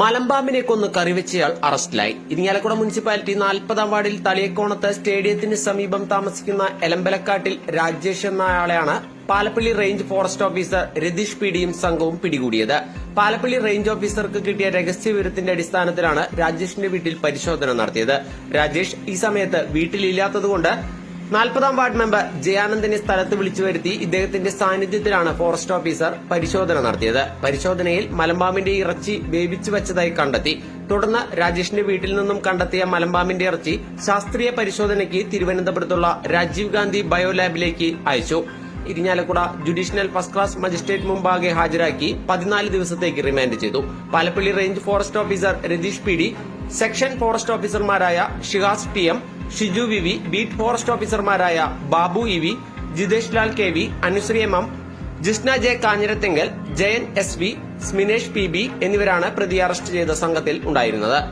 മലമ്പാമ്പിനെ കൊന്ന് കറിവെച്ചയാൾ അറസ്റ്റിലായി. ഇരിങ്ങാലക്കുട മുനിസിപ്പാലിറ്റി നാൽപ്പതാം വാർഡിൽ തളിയക്കോണത്ത് സ്റ്റേഡിയത്തിന് സമീപം താമസിക്കുന്ന എലമ്പലക്കാട്ടിൽ Rajesh എന്നയാളെയാണ് Palappilly range forest officer Ratheesh പിടിയും സംഘവും പിടികൂടിയത്. പാലപ്പള്ളി റേഞ്ച് ഓഫീസർക്ക് കിട്ടിയ രഹസ്യ വിവരത്തിന്റെ അടിസ്ഥാനത്തിലാണ് രാജേഷിന്റെ വീട്ടിൽ പരിശോധന നടത്തിയത്. രാജേഷ് ഈ സമയത്ത് വീട്ടിലില്ലാത്തതുകൊണ്ട് നാൽപ്പതാം വാർഡ് മെമ്പർ ജയാനന്ദനെ സ്ഥലത്ത് വിളിച്ചു വരുത്തി ഇദ്ദേഹത്തിന്റെ സാന്നിധ്യത്തിലാണ് ഫോറസ്റ്റ് ഓഫീസർ പരിശോധന നടത്തിയത്. പരിശോധനയിൽ മലമ്പാമ്പിന്റെ ഇറച്ചി വേവിച്ചു വച്ചതായി കണ്ടെത്തി. തുടർന്ന് രാജേഷിന്റെ വീട്ടിൽ നിന്നും കണ്ടെത്തിയ മലമ്പാമ്പിന്റെ ഇറച്ചി ശാസ്ത്രീയ പരിശോധനയ്ക്ക് തിരുവനന്തപുരത്തുള്ള രാജീവ് ഗാന്ധി ബയോലാബിലേക്ക് അയച്ചു. Irinjalakuda judicial first class magistrate മുമ്പാകെ ഹാജരാക്കി പതിനാല് ദിവസത്തേക്ക് റിമാൻഡ് ചെയ്തു. Palappilly range forest officer Ratheesh P section forest ഓഫീസർമാരായ Shihas T M Shiju V V beat forest ഓഫീസർമാരായ Babu E V Jithesh Lal K V Anusree M M Jishna J Kanjirathingal Jayan S V Sminesh P B എന്നിവരാണ് പ്രതി arrest ചെയ്ത സംഘത്തിൽ ഉണ്ടായിരുന്നത്.